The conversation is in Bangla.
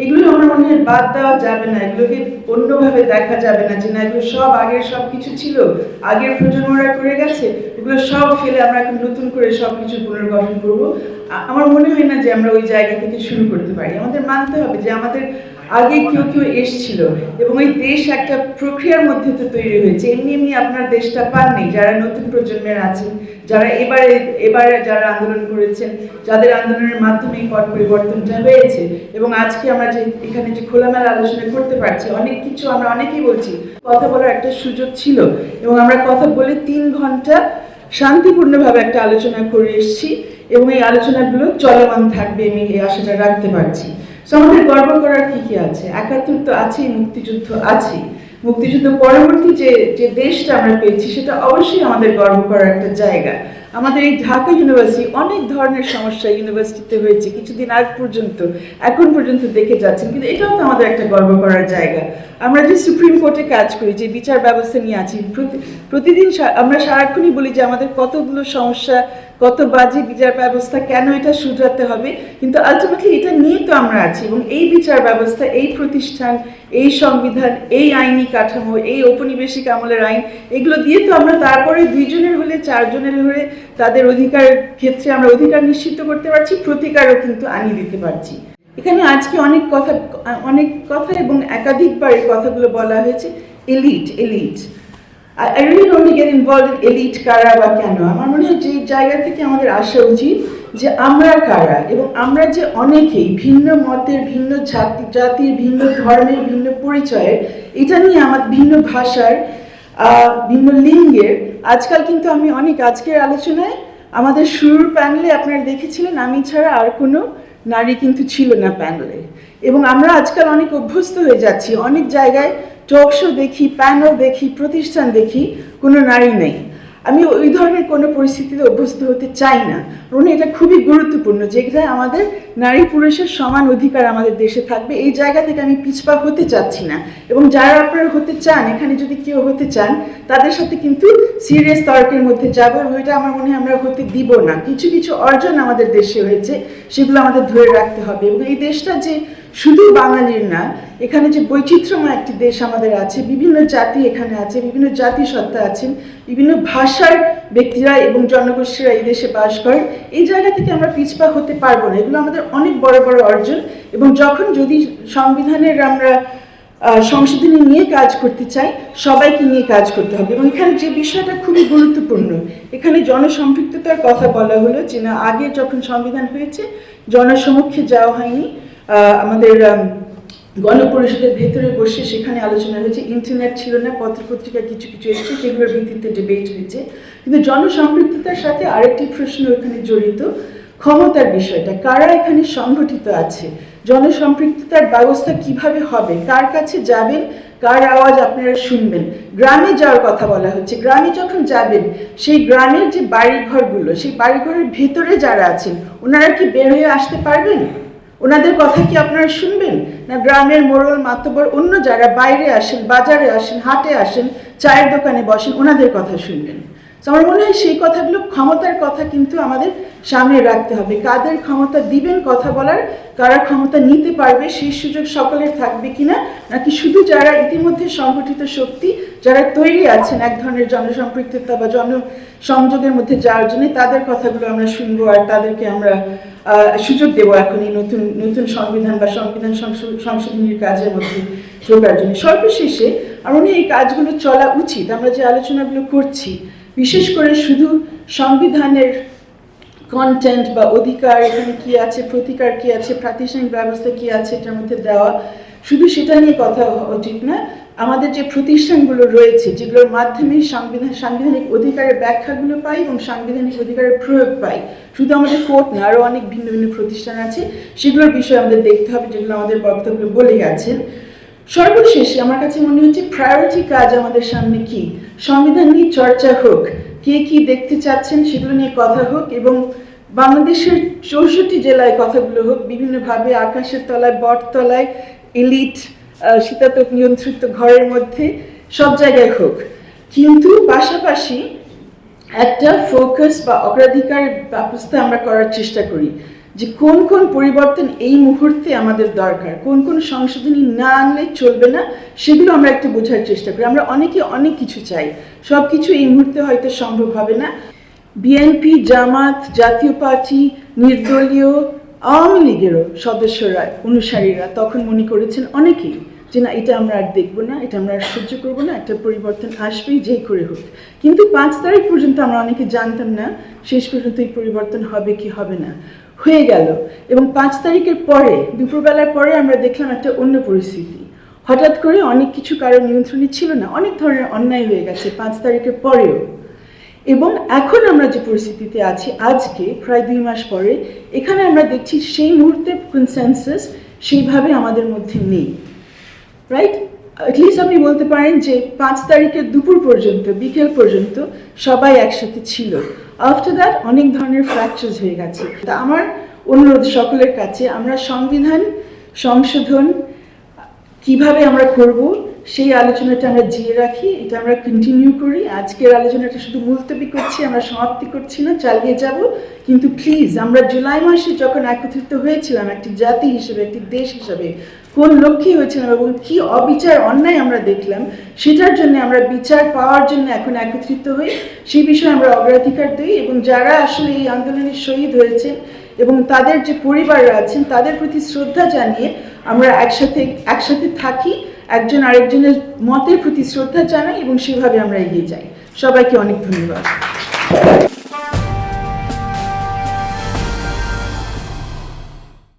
এগুলো আমার মনে হয় বাদ দেওয়া যাবে না, এগুলোকে অন্যভাবে দেখা যাবে না যে না, এগুলো সব আগের সব কিছু ছিল, আগের প্রজন্মরা করে গেছে, এগুলো সব ফেলে আমরা এখন নতুন করে সব কিছু পুনর্গঠন করব। আমার মনে হয় না যে আমরা ওই জায়গা থেকে শুরু করতে পারি। আমাদের মানতে হবে যে আমাদের আগে কেউ কেউ এসছিল এবং ওই দেশ একটা প্রক্রিয়ার মধ্যে তো তৈরি হয়েছে। এমনি এমনি আপনার দেশটা পাননি যারা নতুন প্রজন্মের আছেন, যারা এবারে এবারে যারা আন্দোলন করেছেন, যাদের আন্দোলনের মাধ্যমে এই পট পরিবর্তনটা হয়েছে এবং আজকে আমরা যে এখানে যে খোলামেলা আলোচনা করতে পারছি, অনেক কিছু আমরা অনেকেই বলছি, কথা বলার একটা সুযোগ ছিল এবং আমরা কথা বলে তিন ঘণ্টা শান্তিপূর্ণভাবে একটা আলোচনা করে এসেছি এবং এই আলোচনাগুলো চলমান থাকবে আমি এই আশাটা রাখতে পারছি। আমাদের গর্ব করার কি কি আছে? একাত্তর তো আছেই, মুক্তিযুদ্ধ আছে মুক্তিযুদ্ধ পরবর্তী যে যে দেশটা আমরা পেয়েছি, সেটা অবশ্যই আমাদের গর্ব করার একটা জায়গা। আমাদের এই ঢাকা ইউনিভার্সিটি অনেক ধরনের সমস্যা ইউনিভার্সিটিতে হয়েছে, কিছুদিন আগ পর্যন্ত, এখন পর্যন্ত দেখে যাচ্ছেন, কিন্তু এটাও তো আমাদের একটা গর্ব করার জায়গা। আমরা যে সুপ্রিম কোর্টে কাজ করি, যে বিচার ব্যবস্থা নিয়ে আছি, প্রতি- প্রতিদিন আমরা সারাক্ষণই বলি যে আমাদের কতগুলো সমস্যা, কত বাজে বিচার ব্যবস্থা, কেন এটা শুধরাতে হবে, কিন্তু আলটিমেটলি এটা নিয়ে তো আমরা আছি, এবং এই বিচার ব্যবস্থা, এই প্রতিষ্ঠান, এই সংবিধান, এই আইনি কাঠামো, এই ঔপনিবেশিক আমলের আইন, এগুলো দিয়ে তো আমরা তারপরে দুইজনের হলে, চারজনের হলে তাদের অধিকার ক্ষেত্রে আমরা অধিকার নিশ্চিত করতে পারছি, প্রতিকারও কিন্তু আনিয়ে দিতে পারছি। এখানে আজকে অনেক কথা অনেক কথা এবং একাধিকবার এই কথাগুলো বলা হয়েছে, elite elite. Don't want to get involved in elite কারা বা কেন? আমার মনে হয় যে জায়গা থেকে আমাদের আসা উচিত যে আমরা কারা এবং আমরা যে অনেকেই ভিন্ন মতের, ভিন্ন জাতি, জাতির, ভিন্ন ধর্মের, ভিন্ন পরিচয়ের, এটা নিয়ে আমার ভিন্ন ভাষার ভিন্ন লিঙ্গের আজকাল কিন্তু আমি অনেক, আজকের আলোচনায় আমাদের শুরুর প্যানেলে আপনারা দেখেছিলেন, আমি ছাড়া আর কোনো নারী কিন্তু ছিল না প্যানেলে এবং আমরা আজকাল অনেক অভ্যস্ত হয়ে যাচ্ছি, অনেক জায়গায় টক শো দেখি প্যানেল দেখি, প্রতিষ্ঠান দেখি, কোনো নারী নেই। আমি ওই ধরনের কোনো পরিস্থিতিতে অভ্যস্ত হতে চাই না। কারণ এটা খুবই গুরুত্বপূর্ণ যেখানে আমাদের নারী পুরুষের সমান অধিকার আমাদের দেশে থাকবে। এই জায়গা থেকে আমি পিছপা হতে চাচ্ছি না এবং যারা আপনারা হতে চান, এখানে যদি কেউ হতে চান, তাদের সাথে কিন্তু সিরিয়াস তর্কের মধ্যে যাব এবং এটা আমার মনে হয় আমরা হতে দিব না। কিছু কিছু অর্জন আমাদের দেশে হয়েছে, সেগুলো আমাদের ধরে রাখতে হবে এবং এই দেশটা যে শুধু বাঙালির না, এখানে যে বৈচিত্র্যময় একটি দেশ আমাদের আছে, বিভিন্ন জাতি এখানে আছে, বিভিন্ন জাতিসত্তা আছেন, বিভিন্ন ভাষার ব্যক্তিরা এবং জনগোষ্ঠীরা এই দেশে বাস করেন এই জায়গা থেকে আমরা পিছপা হতে পারব না। এগুলো আমাদের অনেক বড় বড় অর্জন এবং যখন যদি সংবিধানের আমরা সংশোধনী নিয়ে কাজ করতে চাই, সবাইকে নিয়ে কাজ করতে হবে। এবং এখানে যে বিষয়টা খুবই গুরুত্বপূর্ণ, এখানে জনসম্পৃক্ততার কথা বলা হলো যে না, আগে যখন সংবিধান হয়েছে, জনসমক্ষে যাওয়া হয়নি। আমাদের আম, গণপরিষদের ভেতরে বসে সেখানে আলোচনা হয়েছে। ইন্টারনেট ছিল না পত্রপত্রিকা কিছু কিছু এসেছে সেগুলোর ভিত্তিতে ডিবেট হয়েছে। কিন্তু জনসম্পৃক্ততার সাথে আরেকটি প্রশ্ন এখানে জড়িত ক্ষমতার বিষয়টা। কারা এখানে সংগঠিত আছে? জনসম্পৃক্ততার ব্যবস্থা কীভাবে হবে? কার কাছে যাবেন? কার আওয়াজ আপনারা শুনবেন? গ্রামে যাওয়ার কথা বলা হচ্ছে। গ্রামে যখন যাবেন সেই গ্রামের যে বাড়িঘরগুলো সেই বাড়িঘরের ভেতরে যারা আছেন ওনারা কি বের হয়ে আসতে পারবেন? ওনাদের কথা কি আপনারা শুনবেন? না গ্রামের মোড়ল মাতবর অন্য যারা বাইরে আসেন, বাজারে আসেন, হাটে আসেন, চায়ের দোকানে বসেন, ওনাদের কথা শুনবেন। তো আমার মনে হয় সেই কথাগুলো ক্ষমতার কথা কিন্তু আমাদের সামনে রাখতে হবে। কাদের ক্ষমতা দিবেন কথা বলার, কারা ক্ষমতা নিতে পারবে, সেই সুযোগ সকলের থাকবে কিনা? নাকি শুধু যারা ইতিমধ্যে সংগঠিত শক্তি, যারা তৈরি আছেন এক ধরনের জনসম্পৃক্ততা বা জন সংযোগের মধ্যে যাওয়ার জন্য, তাদের কথাগুলো আমরা শুনব আর তাদেরকে আমরা সুযোগ দেবো এখন এই নতুন নতুন সংবিধান বা সংবিধান সংশোধনীর কাজের মধ্যে ঢোকার জন্য। সর্বশেষে আমার মনে এই কাজগুলো চলা উচিত। আমরা যে আলোচনাগুলো করছি, বিশেষ করে শুধু সংবিধানের কন্টেন্ট বা অধিকার, এখানে কি আছে, প্রতিকার কি আছে, প্রাতিষ্ঠানিক ব্যবস্থা কী আছে, এটার মধ্যে দেওয়া, শুধু সেটা নিয়ে কথা হওয়া উচিত না আমাদের যে প্রতিষ্ঠানগুলো রয়েছে, যেগুলোর মাধ্যমে সংবিধান সাংবিধানিক অধিকারের ব্যাখ্যাগুলো পাই এবং সাংবিধানিক অধিকারের প্রয়োগ পাই। শুধু আমাদের কোর্ট না আরও অনেক ভিন্ন ভিন্ন প্রতিষ্ঠান আছে। সেগুলোর বিষয়ে আমাদের দেখতে হবে, যেগুলো আমাদের বক্তব্য বলে গেছেন। সর্বশেষে আমার কাছে মনে হচ্ছে প্রায়োরিটি কাজ আমাদের সামনে কি? সংবিধান নিয়ে চর্চা হোক, কে কি দেখতে চাচ্ছেন সেগুলো নিয়ে কথা হোক এবং বাংলাদেশের চৌষট্টি জেলায় কথাগুলো হোক, বিভিন্নভাবে আকাশের তলায়, বটতলায়, এলিট শীতাতপ নিয়ন্ত্রিত ঘরের মধ্যে, সব জায়গায় হোক। কিন্তু পাশাপাশি একটা ফোকাস বা অগ্রাধিকার ব্যবস্থা আমরা করার চেষ্টা করি যে কোন কোন পরিবর্তন এই মুহূর্তে আমাদের দরকার, কোন কোন সংশোধনী না আনলে চলবে না, সেগুলো আমরা একটু বোঝার চেষ্টা করি। আমরা অনেকে অনেক কিছু চাই সব কিছু এই মুহূর্তে হয়তো সম্ভব হবে না। বিএনপি, জামাত, জাতীয় পার্টি, নির্দলীয় আওয়ামী লীগেরও সদস্যরা, অনুসারীরা তখন মনে করেছেন অনেকেই যে না, এটা আমরা আর দেখব না, এটা আমরা আর সহ্য করব না, একটা পরিবর্তন আসবেই যেই করে হোক। কিন্তু পাঁচ তারিখ পর্যন্ত আমরা অনেকে জানতাম না, শেষ পর্যন্ত এই পরিবর্তন হবে কি হবে না। হয়ে গেল। এবং পাঁচ তারিখের পরে, দুপুরবেলার পরে আমরা দেখলাম একটা অন্য পরিস্থিতি। হঠাৎ করে অনেক কিছু কারোর নিয়ন্ত্রণে ছিল না, অনেক ধরনের অন্যায় হয়ে গেছে পাঁচ তারিখের পরেও। এবং এখন আমরা যে পরিস্থিতিতে আছি, আজকে প্রায় দুই মাস পরে, এখানে আমরা দেখছি সেই মুহূর্তে কনসেনসাস সেইভাবে আমাদের মধ্যে নেই রাইট অ্যাটলিস্ট আপনি বলতে পারেন যে পাঁচ তারিখের দুপুর পর্যন্ত, বিকেল পর্যন্ত সবাই একসাথে ছিল। আফটার দ্যাট অনেক ধরনের ফ্র্যাকচার্স হয়ে গেছে। তা আমার অনুরোধ সকলের কাছে, আমরা সংবিধান সংশোধন কীভাবে আমরা করব সেই আলোচনাটা আমরা জিয়ে রাখি, এটা আমরা কন্টিনিউ করি। আজকের আলোচনাটা শুধু মুলতবি করছি, আমরা সমাপ্তি করছি না, চালিয়ে যাব। কিন্তু প্লিজ আমরা জুলাই মাসে যখন একত্রিত হয়েছিলাম, একটি জাতি হিসেবে, একটি দেশ হিসেবে, কোন লক্ষ্যে হয়েছিলাম এবং কি অবিচার, অন্যায় আমরা দেখলাম, সেটার জন্য আমরা বিচার পাওয়ার জন্য এখন একত্রিত হই। সেই বিষয়ে আমরা অগ্রাধিকার দিই এবং যারা আসলে এই আন্দোলনে শহীদ হয়েছেন এবং তাদের যে পরিবাররা আছেন, তাদের প্রতি শ্রদ্ধা জানিয়ে আমরা একসাথে একসাথে থাকি, একজন আরেকজনের মতের প্রতি শ্রদ্ধা জানাই এবং সেভাবে আমরা এগিয়ে যাই। সবাইকে অনেক ধন্যবাদ।